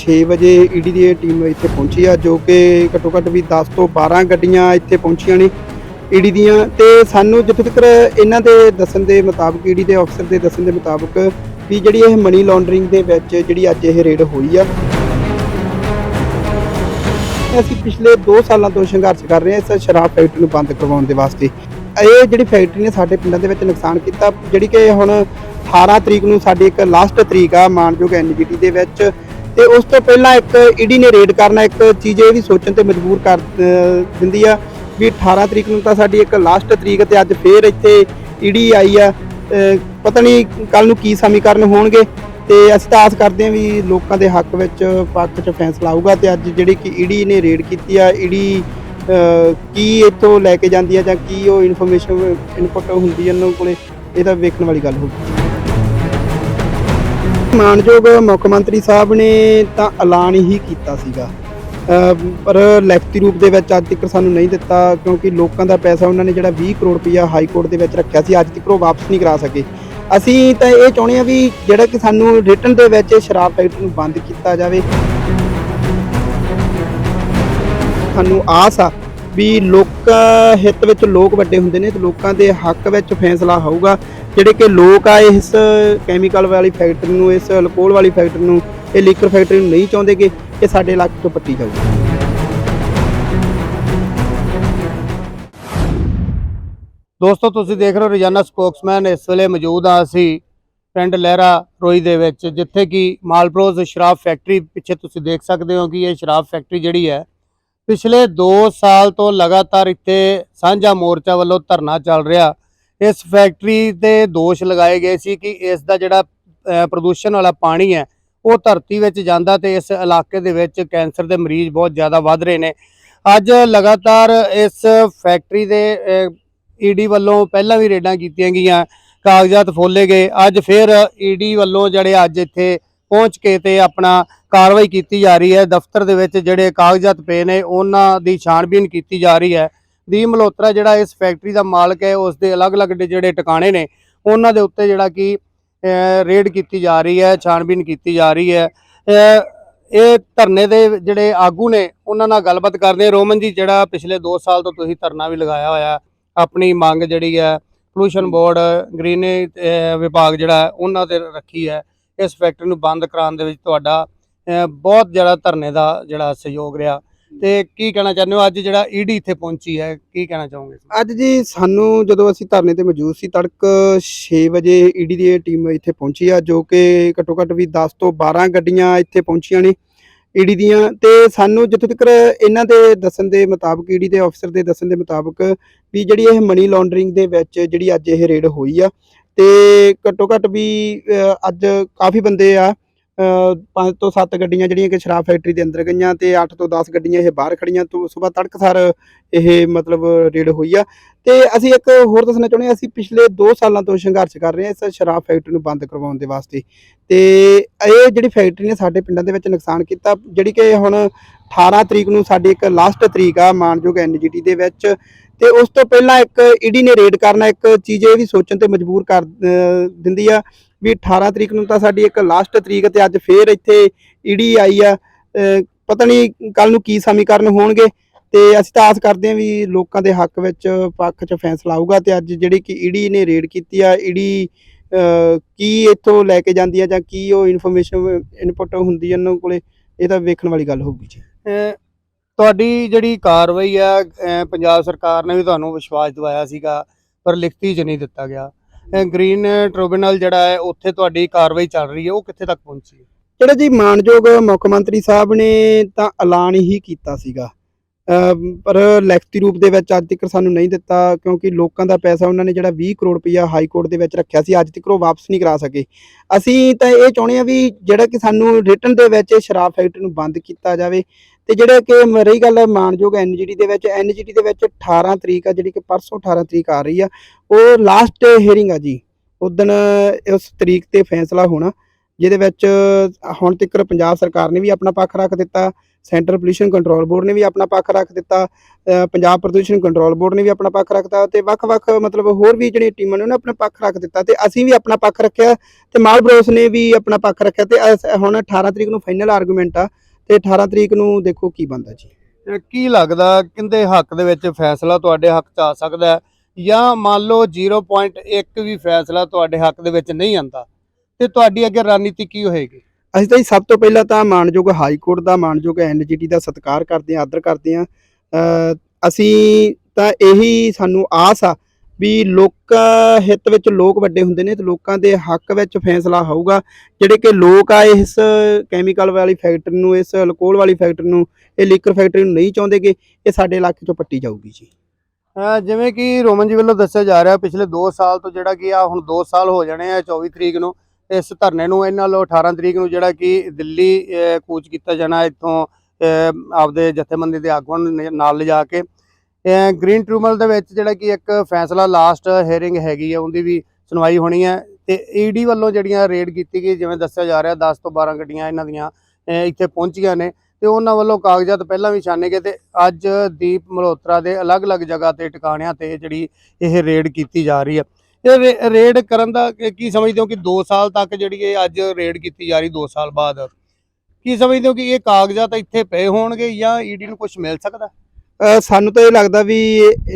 6 ਵਜੇ ਈਡੀ ਦੀ ਟੀਮ ਇੱਥੇ ਪਹੁੰਚੀ ਆ, ਜੋ ਕਿ ਘੱਟੋ ਘੱਟ ਵੀ 10 ਤੋਂ 12 ਗੱਡੀਆਂ ਇੱਥੇ ਪਹੁੰਚੀਆਂ ਨੇ ਈਡੀ ਦੀਆਂ। ਤੇ ਸਾਨੂੰ ਜਿੱਥੇ ਤੱਕ ਇਹਨਾਂ ਦੇ ਦੱਸਣ ਦੇ ਮੁਤਾਬਕ, ਈਡੀ ਦੇ ਅਫਸਰ ਦੇ ਦੱਸਣ ਦੇ ਮੁਤਾਬਕ ਵੀ ਜਿਹੜੀ ਇਹ ਮਨੀ ਲਾਂਡਰਿੰਗ ਦੇ ਵਿੱਚ ਜਿਹੜੀ ਅੱਜ ਇਹ ਰੇਡ ਹੋਈ ਆ। ਅਸੀਂ ਪਿਛਲੇ 2 ਸਾਲਾਂ ਤੋਂ ਸੰਘਰਸ਼ ਕਰ ਰਹੇ ਹਾਂ ਇਸ ਸ਼ਰਾਬ ਫੈਕਟਰੀ ਨੂੰ ਬੰਦ ਕਰਵਾਉਣ ਦੇ ਵਾਸਤੇ। ਇਹ ਜਿਹੜੀ ਫੈਕਟਰੀ ਨੇ ਸਾਡੇ ਪਿੰਡਾਂ ਦੇ ਵਿੱਚ ਨੁਕਸਾਨ ਕੀਤਾ, ਜਿਹੜੀ ਕਿ ਹੁਣ 18 ਤਰੀਕ ਨੂੰ ਸਾਡੀ ਇੱਕ ਲਾਸਟ ਤਰੀਕ ਆ, ਮਾਨਯੋਗ ਐਨਜੀਟੀ ਦੇ ਵਿੱਚ ਤੇ ਉਸ ਤੋਂ ਪਹਿਲਾਂ ਇੱਕ ਈਡੀ ਨੇ ਰੇਡ ਕਰਨਾ, ਇੱਕ ਚੀਜ਼ ਇਹ ਵੀ ਸੋਚਣ ਤੇ ਮਜਬੂਰ ਕਰ ਦਿੰਦੀ ਆ ਵੀ 18 ਤਰੀਕ ਨੂੰ ਤਾਂ ਸਾਡੀ ਇੱਕ ਲਾਸਟ ਤਰੀਕ ਤੇ ਅੱਜ ਫੇਰ ਇੱਥੇ ਈਡੀ ਆਈ ਆ। ਪਤਾ ਨਹੀਂ ਕੱਲ ਨੂੰ ਕੀ ਸਮੀਕਰਨ ਹੋਣਗੇ ਤੇ ਅਸੀਂ ਤਾਂ ਆਸ ਕਰਦੇ ਹਾਂ ਵੀ ਲੋਕਾਂ ਦੇ ਹੱਕ ਵਿੱਚ ਪੱਖ 'ਚ ਫੈਸਲਾ ਆਊਗਾ ਤੇ ਅੱਜ ਜਿਹੜੀ ਕਿ ਈਡੀ ਨੇ ਰੇਡ ਕੀਤੀ ਆ, ਈਡੀ ਕੀ ਇੱਥੋਂ ਲੈ ਕੇ ਜਾਂਦੀ ਆ ਜਾਂ ਕੀ ਉਹ ਇਨਫੋਰਮੇਸ਼ਨ ਇਨਪੁਟ ਹੁੰਦੀ ਹੈ ਉਹਨਾਂ ਕੋਲੇ, ਇਹ ਤਾਂ ਵੇਖਣ ਵਾਲੀ ਗੱਲ ਹੋਊਗੀ। ਮਾਨਯੋਗ ਮੁੱਖ ਮੰਤਰੀ ਸਾਹਿਬ ਨੇ ਤਾਂ ਐਲਾਨ ਹੀ ਕੀਤਾ ਸੀਗਾ। ਪਰ ਲਿਖਤੀ ਰੂਪ ਦੇ ਵਿੱਚ ਅੱਜ ਤੱਕ ਸਾਨੂੰ ਨਹੀਂ ਦਿੱਤਾ ਕਿਉਂਕਿ ਲੋਕਾਂ ਦਾ ਪੈਸਾ ਉਹਨਾਂ ਨੇ ਜਿਹੜਾ 20 ਕਰੋੜ ਰੁਪਇਆ ਹਾਈ ਕੋਰਟ ਦੇ ਵਿੱਚ ਰੱਖਿਆ ਸੀ, ਅੱਜ ਤੱਕ ਉਹ ਵਾਪਸ ਨਹੀਂ ਕਰਾ ਸਕੇ। ਅਸੀਂ ਤਾਂ ਇਹ ਚਾਹੁੰਦੇ ਹਾਂ ਵੀ ਜਿਹੜਾ ਕਿ ਸਾਨੂੰ ਰਿਟਰਨ ਦੇ ਵਿੱਚ ਸ਼ਰਾਬ ਫੈਕਟਰੀ ਨੂੰ ਬੰਦ ਕੀਤਾ ਜਾਵੇ। ਸਾਨੂੰ ਆਸ ਆ ਵੀ ਲੋਕ ਹਿੱਤ ਵਿੱਚ ਲੋਕ ਵੱਡੇ ਹੁੰਦੇ ਨੇ ਤੇ ਲੋਕਾਂ ਦੇ ਹੱਕ ਵਿੱਚ ਫੈਸਲਾ ਹੋਊਗਾ। ਜਿਹੜੇ ਕਿ ਲੋਕ ਆ ਇਸ ਕੈਮੀਕਲ ਵਾਲੀ ਫੈਕਟਰੀ ਨੂੰ, ਇਸ ਅਲਕੋਹਲ ਵਾਲੀ ਫੈਕਟਰੀ ਨੂੰ, ਇਹ ਲੀਕਰ ਫੈਕਟਰੀ ਨੂੰ ਨਹੀਂ ਚਾਹੁੰਦੇਗੇ ਇਹ ਸਾਡੇ ਇਲਾਕੇ ਤੋਂ ਪੱਟੀ ਜਾਊਗੀ ਦੋਸਤੋ, ਤੁਸੀਂ ਦੇਖ ਰਹੇ ਹੋ ਰੋਜ਼ਾਨਾ ਸਪੋਕਸਮੈਨ ਇਸ ਵੇਲੇ ਮੌਜੂਦ ਆ ਅਸੀਂ ਪਿੰਡ ਲਹਿਰਾ ਰੋਈ ਦੇ ਵਿੱਚ, ਜਿੱਥੇ ਕਿ ਮਾਲਪ੍ਰੋਜ਼ ਸ਼ਰਾਬ ਫੈਕਟਰੀ ਪਿੱਛੇ ਤੁਸੀਂ ਦੇਖ ਸਕਦੇ ਹੋ ਕਿ ਇਹ ਸ਼ਰਾਬ ਫੈਕਟਰੀ ਜਿਹੜੀ ਹੈ, ਪਿਛਲੇ 2 ਸਾਲ ਤੋਂ ਲਗਾਤਾਰ ਇੱਥੇ ਸਾਂਝਾ ਮੋਰਚਾ ਵੱਲੋਂ ਧਰਨਾ ਚੱਲ ਰਿਹਾ। ਇਸ ਫੈਕਟਰੀ ਤੇ ਦੋਸ਼ ਲਗਾਏ ਗਏ ਸੀ ਕਿ ਇਸ ਦਾ ਜਿਹੜਾ ਪ੍ਰਦੂਸ਼ਣ ਵਾਲਾ ਪਾਣੀ ਹੈ ਉਹ ਧਰਤੀ ਵਿੱਚ ਜਾਂਦਾ ਤੇ ਇਸ ਇਲਾਕੇ ਦੇ ਵਿੱਚ ਕੈਂਸਰ ਦੇ ਮਰੀਜ਼ ਬਹੁਤ ਜ਼ਿਆਦਾ ਵੱਧ ਰਹੇ ਨੇ। ਅੱਜ ਲਗਾਤਾਰ ਇਸ ਫੈਕਟਰੀ ਦੇ ਅਹ, ਈਡੀ ਵੱਲੋਂ ਪਹਿਲਾਂ ਵੀ ਰੇਡਾਂ ਕੀਤੀਆਂ ਗਈਆਂ ਕਾਗਜ਼ਾਤ ਫੋਲੇ ਗਏ। ਅੱਜ ਫਿਰ ਈਡੀ ਵੱਲੋਂ ਜਿਹੜੇ ਅੱਜ ਇੱਥੇ ਪਹੁੰਚ ਕੇ ਤੇ ਆਪਣਾ ਕਾਰਵਾਈ ਕੀਤੀ ਜਾ ਰਹੀ ਹੈ। ਦਫ਼ਤਰ ਦੇ ਵਿੱਚ ਜਿਹੜੇ ਕਾਗਜ਼ਾਤ ਪਏ ਨੇ ਉਹਨਾਂ ਦੀ ਛਾਣਬੀਨ ਕੀਤੀ ਜਾ ਰਹੀ ਹੈ। ਦੀ ਮਲਹੋਤਰਾ ਜਿਹੜਾ ਇਸ ਫੈਕਟਰੀ ਦਾ ਮਾਲਕ ਹੈ ਉਸ ਦੇ ਅਲੱਗ-ਅਲੱਗ ਜਿਹੜੇ ਟਿਕਾਣੇ ਨੇ, ਉਹਨਾਂ ਦੇ ਉੱਤੇ ਜਿਹੜਾ ਕਿ ਰੇਡ ਕੀਤੀ ਜਾ ਰਹੀ ਹੈ, ਛਾਣਬੀਨ ਕੀਤੀ ਜਾ ਰਹੀ ਹੈ। ਇਹ ਧਰਨੇ ਦੇ ਜਿਹੜੇ ਆਗੂ ਨੇ, ਉਹਨਾਂ ਨਾਲ ਗੱਲਬਾਤ ਕਰਦੇ ਰੋਮਨ ਜੀ, ਜਿਹੜਾ ਪਿਛਲੇ 2 ਸਾਲ ਤੋਂ ਤੁਸੀਂ ਧਰਨਾ ਵੀ ਲਗਾਇਆ ਹੋਇਆ, ਆਪਣੀ ਮੰਗ ਜਿਹੜੀ ਹੈ ਪੋਲੂਸ਼ਨ ਬੋਰਡ ਗ੍ਰੀਨ ਵਿਭਾਗ ਜਿਹੜਾ ਉਹਨਾਂ ਤੇ ਰੱਖੀ ਹੈ। ਇਸ ਫੈਕਟਰੀ ਨੂੰ ਬੰਦ ਕਰਾਉਣ ਦੇ ਵਿੱਚ ਤੁਹਾਡਾ ਬਹੁਤ ਜਿਹੜਾ ਧਰਨੇ ਦਾ ਜਿਹੜਾ ਸਹਿਯੋਗ ਰਿਹਾ। ਤੇ ਕੀ ਕਹਿਣਾ ਚਾਹੁੰਦੇ ਹੋ? ਅੱਜ ਜਿਹੜਾ ਈਡੀ ਇੱਥੇ ਪਹੁੰਚੀ ਹੈ, ਕੀ ਕਹਿਣਾ ਚਾਹੋਗੇ ਅੱਜ ਜੀ ਸਾਨੂੰ ਜਦੋਂ ਅਸੀਂ ਧਰਨੇ ਤੇ ਮੌਜੂਦ ਸੀ, ਤੜਕ 6 ਵਜੇ ਈਡੀ ਦੀ ਟੀਮ ਇੱਥੇ ਪਹੁੰਚੀ ਆ, ਜੋ ਕਿ ਘੱਟੋ ਘੱਟ ਵੀ 10 ਤੋਂ 12 ਗੱਡੀਆਂ ਇੱਥੇ ਪਹੁੰਚੀਆਂ ਨੇ ਈਡੀ ਦੀਆਂ। ਤੇ ਸਾਨੂੰ ਜਿੱਥੇ ਤੱਕ ਇਹਨਾਂ ਦੇ ਦੱਸਣ ਦੇ ਮੁਤਾਬਕ ਈਡੀ ਦੇ ਅਫਸਰ ਦੇ ਦੱਸਣ ਦੇ ਮੁਤਾਬਕ ਵੀ ਜਿਹੜੀ ਇਹ ਮਨੀ ਲਾਂਡਰਿੰਗ ਦੇ ਵਿੱਚ ਜਿਹੜੀ ਅੱਜ ਇਹ ਰੇਡ ਹੋਈ ਆ, ਤੇ ਘੱਟੋ ਘੱਟ ਵੀ ਅੱਜ ਕਾਫੀ ਬੰਦੇ ਆ ਅਹ, ਪੰਜ ਤੋਂ ਸੱਤ ਗੱਡੀਆਂ ਜਿਹੜੀਆਂ ਕਿ ਸ਼ਰਾਬ ਫੈਕਟਰੀ ਦੇ ਅੰਦਰ ਗਈਆਂ ਤੇ 8 ਤੋਂ 10 ਗੱਡੀਆਂ ਇਹ ਬਾਹਰ ਖੜੀਆਂ ਤੋਂ ਸਵੇਰ ਤੜਕਸਾਰ ਇਹ ਮਤਲਬ ਰੇਡ ਹੋਈ ਆ। ਤੇ ਅਸੀਂ ਇੱਕ ਹੋਰ ਦੱਸਣਾ ਚਾਹੁੰਦੇ ਹਾਂ ਅਸੀਂ ਪਿਛਲੇ 2 ਸਾਲਾਂ ਤੋਂ ਸੰਘਰਸ਼ ਕਰ ਰਹੇ ਹਾਂ ਇਸ ਸ਼ਰਾਬ ਫੈਕਟਰੀ ਨੂੰ ਬੰਦ ਕਰਵਾਉਣ ਦੇ ਵਾਸਤੇ। ਤੇ ਇਹ ਜਿਹੜੀ ਫੈਕਟਰੀ ਨੇ ਸਾਡੇ ਪਿੰਡਾਂ ਦੇ ਵਿੱਚ ਨੁਕਸਾਨ ਕੀਤਾ ਜਿਹੜੀ ਕਿ ਹੁਣ 18 ਤਰੀਕ ਨੂੰ ਸਾਡੀ ਇੱਕ ਲਾਸਟ ਤਰੀਕ ਆ ਮਾਨਯੋਗ ਐਨਜੀਟੀ ਦੇ ਵਿੱਚ। ਤੇ ਉਸ ਤੋਂ ਪਹਿਲਾਂ ਇੱਕ ਈਡੀ ਨੇ ਰੇਡ ਕਰਨਾ ਇੱਕ ਚੀਜ਼ ਇਹ ਵੀ ਸੋਚਣ ਤੇ ਮਜਬੂਰ ਕਰ ਦਿੰਦੀ ਆ ਵੀ 18 ਤਰੀਕ ਨੂੰ ਤਾਂ ਸਾਡੀ ਇੱਕ ਲਾਸਟ ਤਰੀਕ ਤੇ ਅੱਜ ਫੇਰ ਇੱਥੇ ਈਡੀ ਆਈ ਆ ਪਤਾ ਨਹੀਂ ਕੱਲ ਨੂੰ ਕੀ ਸਮੀਕਰਨ ਹੋਣਗੇ ਤੇ ਅਸੀਂ ਤਾਂ ਆਸ ਕਰਦੇ ਹਾਂ ਵੀ ਲੋਕਾਂ ਦੇ ਹੱਕ ਵਿੱਚ ਪੱਖ 'ਚ ਫੈਸਲਾ ਆਊਗਾ ਤੇ ਅੱਜ ਜਿਹੜੀ ਕਿ ਈਡੀ ਨੇ ਰੇਡ ਕੀਤੀ ਆ ਈਡੀ ਕੀ ਇੱਥੋਂ ਲੈ ਕੇ ਜਾਂਦੀ ਆ ਜਾਂ ਕੀ ਉਹ ਇਨਫੋਰਮੇਸ਼ਨ ਇਨਪੁਟ ਹੁੰਦੀ ਹੈ ਉਹਨਾਂ ਕੋਲੇ, ਇਹ ਤਾਂ ਵੇਖਣ ਵਾਲੀ ਗੱਲ ਹੋਊਗੀ ਜੀ। ਤੁਹਾਡੀ ਜਿਹੜੀ ਕਾਰਵਾਈ ਆ ਪੰਜਾਬ ਸਰਕਾਰ ਨੇ ਵੀ ਤੁਹਾਨੂੰ ਵਿਸ਼ਵਾਸ ਦਿਵਾਇਆ ਸੀਗਾ, ਪਰ ਲਿਖਤੀ 'ਚ ਨਹੀਂ ਦਿੱਤਾ ਗਿਆ। ਗ੍ਰੀਨ ਟ੍ਰਿਬਿਊਨਲ ਜਿਹੜਾ ਹੈ, ਉੱਥੇ ਤੁਹਾਡੀ ਕਾਰਵਾਈ ਚੱਲ ਰਹੀ ਹੈ। ਉਹ ਕਿੱਥੇ ਤੱਕ ਪਹੁੰਚੀ ਹੈ? ਜਿਹੜਾ ਜੀ ਮਾਨਯੋਗ ਮੁੱਖ ਮੰਤਰੀ ਸਾਹਿਬ ਨੇ ਤਾਂ ਐਲਾਨ ਹੀ ਕੀਤਾ ਸੀਗਾ। ਪਰ ਲਿਖਤੀ ਰੂਪ ਦੇ ਵਿੱਚ ਅੱਜ ਤੱਕ ਸਾਨੂੰ ਨਹੀਂ ਦਿੱਤਾ, ਕਿਉਂਕਿ ਲੋਕਾਂ ਦਾ ਪੈਸਾ ਉਹਨਾਂ ਨੇ ਜਿਹੜਾ 20 ਕਰੋੜ ਰੁਪਇਆ ਹਾਈ ਕੋਰਟ ਦੇ ਵਿੱਚ ਰੱਖਿਆ ਸੀ, ਅੱਜ ਤੱਕ ਉਹ ਵਾਪਸ ਨਹੀਂ ਕਰਾ ਸਕੇ। ਅਸੀਂ ਤਾਂ ਇਹ ਚਾਹੁੰਦੇ ਹਾਂ ਵੀ ਜਿਹੜਾ ਕਿ ਸਾਨੂੰ ਰਿਟਰਨ ਦੇ ਵਿੱਚ ਸ਼ਰਾਬ ਫੈਕਟਰੀ ਨੂੰ ਬੰਦ ਕੀਤਾ ਜਾਵੇ ਤੇ ਜਿਹੜੇ ਕਿ ਰਹੀ ਗੱਲ ਮਾਨਯੋਗ ਐਨਜੀਟੀ ਦੇ ਵਿੱਚ ਐਨਜੀਟੀ ਦੇ ਵਿੱਚ 18 ਤਰੀਕ ਆ, ਜਿਹੜੀ ਕਿ ਪਰਸੋਂ 18 ਤਰੀਕ ਆ ਰਹੀ ਆ। ਉਹ ਲਾਸਟ ਹੀਅਰਿੰਗ ਆ ਜੀ। ਉਦਣ ਉਸ ਤਰੀਕ ਤੇ ਫੈਸਲਾ ਹੋਣਾ, ਜਿਹਦੇ ਵਿੱਚ ਹੁਣ ਤੱਕ ਪੰਜਾਬ ਸਰਕਾਰ ਨੇ ਵੀ ਆਪਣਾ ਪੱਖ ਰੱਖ ਦਿੱਤਾ, ਸੈਂਟਰ ਪੋਲੂਸ਼ਨ ਕੰਟਰੋਲ ਬੋਰਡ ਨੇ ਵੀ ਆਪਣਾ ਪੱਖ ਰੱਖ ਦਿੱਤਾ ਪੰਜਾਬ ਪ੍ਰਦੂਸ਼ਣ ਕੰਟਰੋਲ ਬੋਰਡ ਨੇ ਵੀ ਆਪਣਾ ਪੱਖ ਰੱਖਤਾ ਤੇ ਵੱਖ-ਵੱਖ ਮਤਲਬ ਹੋਰ ਵੀ ਜਿਹੜੀਆਂ ਟੀਮਾਂ ਨੇ ਉਹਨਾਂ ਆਪਣਾ ਪੱਖ ਰੱਖ ਦਿੱਤਾ, ਤੇ ਅਸੀਂ ਵੀ ਆਪਣਾ ਪੱਖ ਰੱਖਿਆ, ਤੇ ਮਾਲ ਬਰੋਸ ਨੇ ਵੀ ਆਪਣਾ ਪੱਖ ਰੱਖਿਆ, ਤੇ ਅਸ- ਹੁਣ 18 ਤਰੀਕ ਨੂੰ ਫਾਈਨਲ ਆਰਗੂਮੈਂਟ ਆ ਤੇ 18 ਤਰੀਕ ਨੂੰ ਦੇਖੋ ਕੀ ਬਣਦਾ ਜੀ। ਕੀ ਲੱਗਦਾ ਕਿੰਦੇ ਹੱਕ ਦੇ ਵਿੱਚ ਫੈਸਲਾ ਤੁਹਾਡੇ ਹੱਕ 'ਚ ਆ ਸਕਦਾ ਹੈ? ਜਾਂ ਮੰਨ ਲਓ 0.1 ਵੀ ਫੈਸਲਾ ਤੁਹਾਡੇ ਹੱਕ ਦੇ ਵਿੱਚ ਨਹੀਂ ਆਂਦਾ ਤੇ ਤੁਹਾਡੀ ਅੱਗੇ ਰਣਨੀਤੀ ਕੀ ਹੋਏਗੀ? ਅਸੀਂ ਤਾਂ ਸਭ ਤੋਂ ਪਹਿਲਾਂ ਤਾਂ ਮਾਨਯੋਗ ਹਾਈ ਕੋਰਟ ਦਾ ਮਾਨਯੋਗ ਐਨਜੀਟੀ ਦਾ ਸਤਿਕਾਰ ਕਰਦੇ ਹਾਂ ਆਦਰ ਕਰਦੇ ਅ, ਅਸੀਂ ਤਾਂ ਇਹੀ ਸਾਨੂੰ ਆਸ ਆ ਵੀ ਲੋਕ ਹਿੱਤ ਵਿੱਚ ਲੋਕ ਵੱਡੇ ਹੁੰਦੇ ਨੇ ਤੇ ਲੋਕਾਂ ਦੇ ਹੱਕ ਵਿੱਚ ਫੈਸਲਾ ਹੋਊਗਾ। ਜਿਹੜੇ ਕਿ ਲੋਕ ਆ ਇਸ ਕੈਮੀਕਲ ਵਾਲੀ ਫੈਕਟਰੀ ਨੂੰ, ਇਸ ਅਲਕੋਹਲ ਵਾਲੀ ਫੈਕਟਰੀ ਨੂੰ, ਇਹ ਲੀਕਰ ਫੈਕਟਰੀ ਨੂੰ ਨਹੀਂ ਚਾਹੁੰਦੇ ਚਾਹੁੰਦੇਗੇ, ਇਹ ਸਾਡੇ ਇਲਾਕੇ ਚੋਂ ਪੱਟੀ ਜਾਊਗੀ ਜੀ। ਜਿਵੇਂ ਕਿ ਰੋਮਨ ਜੀ ਵੱਲੋਂ ਦੱਸਿਆ ਜਾ ਰਿਹਾ, ਪਿਛਲੇ 2 ਸਾਲ ਤੋਂ ਜਿਹੜਾ ਕਿ ਆ ਹੁਣ 2 ਸਾਲ ਹੋ ਜਾਣੇ ਆ 24 ਤਰੀਕ ਨੂੰ ਇਸ ਧਰਨੇ ਨੂੰ, ਇਹਨਾਂ ਵੱਲੋਂ 18 ਤਰੀਕ ਨੂੰ ਜਿਹੜਾ ਕਿ ਦਿੱਲੀ ਕੂਚ ਕੀਤਾ ਜਾਣਾ, ਇੱਥੋਂ ਆਪਦੇ ਜਥੇਬੰਦੀ ਦੇ ਆਗੂਆਂ ਨੂੰ, ਨਾਲ ਲਿਜਾ ਕੇ ਗ੍ਰੀਨ ਟ੍ਰਿਬਿਊਨਲ ਦੇ ਵਿੱਚ ਜਿਹੜਾ ਕਿ ਇੱਕ ਫੈਸਲਾ ਲਾਸਟ ਹੇਅਰਿੰਗ ਹੈਗੀ ਹੈ ਉਹਦੀ ਵੀ ਸੁਣਵਾਈ ਹੋਣੀ ਹੈ ਤੇ ਈਡੀ ਵੱਲੋਂ ਜਿਹੜੀਆਂ ਰੇਡ ਕੀਤੀ ਗਈ, ਜਿਵੇਂ ਦੱਸਿਆ ਜਾ ਰਿਹਾ 10 ਤੋਂ 12 ਗੱਡੀਆਂ ਇਹਨਾਂ ਦੀਆਂ ਇੱਥੇ ਪਹੁੰਚੀਆਂ ਨੇ। ਤੇ ਉਹਨਾਂ ਵੱਲੋਂ ਕਾਗਜ਼ਾਤ ਪਹਿਲਾਂ ਵੀ ਛਾਣੇ ਗਏ ਤੇ ਅੱਜ ਦੀਪ ਮਲਹੋਤਰਾ ਦੇ ਅਲੱਗ-ਅਲੱਗ ਜਗ੍ਹਾ ਤੇ ਟਿਕਾਣਿਆਂ ਤੇ ਜਿਹੜੀ ਇਹ ਰੇਡ ਕੀਤੀ ਜਾ ਰਹੀ ਹੈ ਇਹ ਰੇ- ਰੇਡ ਕਰਨ ਦਾ ਕੀ- ਕੀ ਸਮਝਦੇ ਹੋ ਕਿ 2 ਸਾਲ ਤੱਕ ਜਿਹੜੀ ਇਹ ਅੱਜ ਰੇਡ ਕੀਤੀ ਜਾ ਰਹੀ 2 ਸਾਲ ਬਾਅਦ? ਕੀ ਸਮਝਦੇ ਹੋ ਕਿ ਇਹ ਕਾਗਜ਼ਾਤ ਇੱਥੇ ਪਏ ਹੋਣਗੇ ਜਾਂ ਈਡੀ ਨੂੰ ਕੁਝ ਮਿਲ ਸਕਦਾ? ਸਾਨੂੰ ਤਾਂ ਇਹ ਲੱਗਦਾ ਵੀ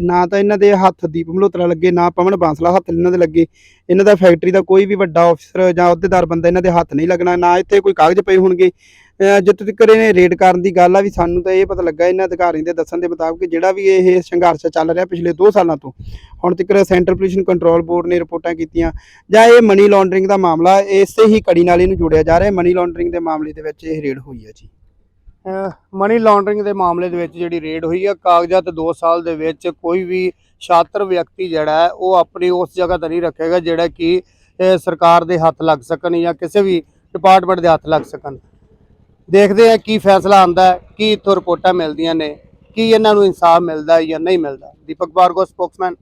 ਨਾ ਤਾਂ ਇਹਨਾਂ ਦੇ ਹੱਥ ਦੀਪ ਮਲਹੋਤਰਾ ਲੱਗੇ ਨਾ ਪਵਨ ਬਾਂਸਲਾ ਹੱਥ ਇਹਨਾਂ ਦੇ ਲੱਗੇ। ਇਹਨਾਂ ਦਾ ਫੈਕਟਰੀ ਦਾ ਕੋਈ ਵੀ ਵੱਡਾ ਅਫਸਰ ਜਾਂ ਅਹੁਦੇਦਾਰ ਬੰਦਾ ਇਹਨਾਂ ਦੇ ਹੱਥ ਨਹੀਂ ਲੱਗਣਾ ਨਾ ਇੱਥੇ ਕੋਈ ਕਾਗਜ਼ ਪਏ ਹੋਣਗੇ। ਅ, ਜਿੱਥੇ ਤੱਕ ਇਹਨੇ ਰੇਡ ਕਰਨ ਦੀ ਗੱਲ ਆ ਵੀ ਸਾਨੂੰ ਤਾਂ ਇਹ ਪਤਾ ਲੱਗਾ ਇਹਨਾਂ ਅਧਿਕਾਰੀਆਂ ਦੇ ਦੱਸਣ ਦੇ ਮੁਤਾਬਕ ਜਿਹੜਾ ਵੀ ਇਹ ਸੰਘਰਸ਼ ਚੱਲ ਰਿਹਾ ਪਿਛਲੇ 2 ਸਾਲਾਂ ਤੋਂ। ਹੁਣ ਤੱਕ ਸੈਂਟਰ ਪੋਲੂਸ਼ਨ ਕੰਟਰੋਲ ਬੋਰਡ ਨੇ ਰਿਪੋਰਟਾਂ ਕੀਤੀਆਂ ਜਾਂ ਇਹ ਮਨੀ ਲਾਂਡਰਿੰਗ ਦਾ ਮਾਮਲਾ ਇਸੇ ਹੀ ਕੜੀ ਨਾਲ ਇਹਨੂੰ ਜੋੜਿਆ ਜਾ ਰਿਹਾ ਮਨੀ ਲਾਂਡਰਿੰਗ ਦੇ ਮਾਮਲੇ ਦੇ ਵਿੱਚ ਇਹ ਰੇਡ ਹੋਈ ਹੈ ਜੀ। ਮਨੀ ਲਾਂਡਰਿੰਗ ਦੇ ਮਾਮਲੇ ਦੇ ਵਿੱਚ ਜਿਹੜੀ ਰੇਡ ਹੋਈ ਆ, ਕਾਗਜ਼ਾਤ 2 ਸਾਲ ਦੇ ਵਿੱਚ ਕੋਈ ਵੀ ਛਾਤਰ ਵਿਅਕਤੀ ਜਿਹੜਾ ਹੈ, ਉਹ ਆਪਣੀ ਉਸ ਜਗ੍ਹਾ ਤੇ ਨਹੀਂ ਰੱਖੇਗਾ ਜਿਹੜਾ ਕਿ ਸਰਕਾਰ ਦੇ ਹੱਥ ਲੱਗ ਸਕਣ ਜਾਂ ਕਿਸੇ ਵੀ ਡਿਪਾਰਟਮੈਂਟ ਦੇ ਹੱਥ ਲੱਗ ਸਕਣ। ਦੇਖਦੇ ਆ ਕੀ ਫੈਸਲਾ ਆਂਦਾ ਕੀ ਇੱਥੋਂ ਰਿਪੋਰਟਾਂ ਮਿਲਦੀਆਂ ਨੇ, ਕੀ ਇਹਨਾਂ ਨੂੰ ਇਨਸਾਫ ਮਿਲਦਾ ਜਾਂ ਨਹੀਂ ਮਿਲਦਾ। ਦੀਪਕ ਬਾਰਗੋ, ਸਪੋਕਸਮੈਨ।